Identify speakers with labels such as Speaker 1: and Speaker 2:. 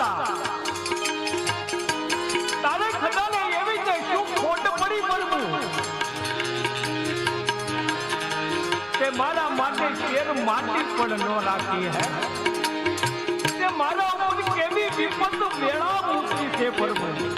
Speaker 1: હતા તારે ખજાને એવી છે શું ખોટ પડી મરવું તે મારા માટે શેર માટી પણ ન રાખી, હે? તે મારા ઉપર કેવી વિપત મેળા મૂકી છે પ્રભુ